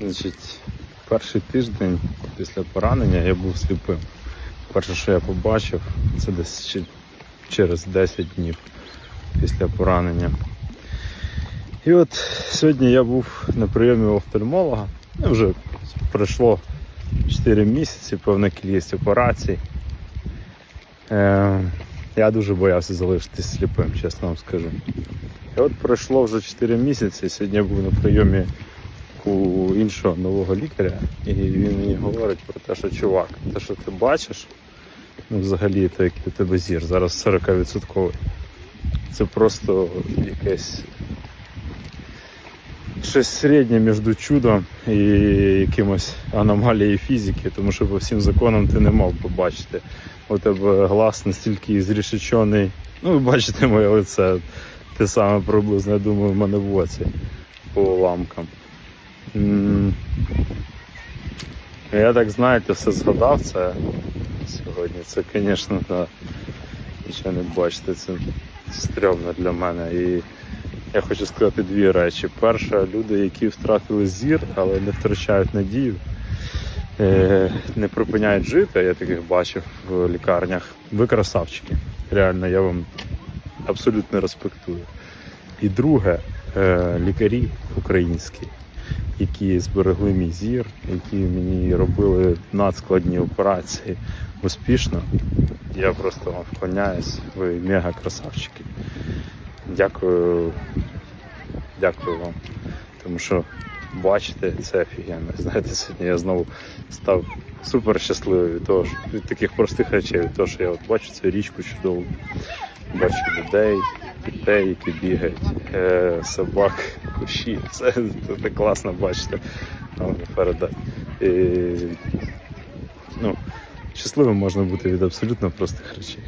Значить, перший тиждень після поранення я був сліпим. Перше, що я побачив, це десь через 10 днів після поранення. І от сьогодні я був на прийомі у офтальмолога. Ну, Вже пройшло 4 місяці, певна кількість операцій. Е, я дуже боявся залишитись сліпим, чесно вам скажу. І от пройшло вже 4 місяці. Сьогодні я був на прийомі у іншого нового лікаря, і він мені говорить про те, що чувак, те, що ти бачиш, ну взагалі те, який у тебе зір, зараз 40%. Це просто якесь щось середнє між чудом і якимось аномалією фізики, тому що по всім законам ти не мав побачити. У тебе глаз настільки зрішечений. Ну, ви бачите моє лице. Те саме приблизно, я думаю, в мене в оці по уламкам. Я так знаєте, все згадав це сьогодні. Це, звісно, да, нічого не бачите, це стрьомно для мене. І я хочу сказати дві речі. Перше, люди, які втратили зір, але не втрачають надію, е, не припиняють жити, я таких бачив в лікарнях. Ви красавчики. Реально, я вам абсолютно респектую. І друге, е, лікарі українські, які зберегли мій зір, які мені робили надскладні операції успішно. Я просто вам вклоняюсь, ви мега красавчики. Дякую, дякую вам. Тому що бачите, це офігенно. Знаєте, сьогодні я знову став супер щасливий від того, від таких простих речей, від того, що я от бачу цю річку чудову, бачу людей, дітей, які бігають, е, собак, кущі. Це, це класно бачити. Передати. І, ну, щасливим можна бути від абсолютно простих речей.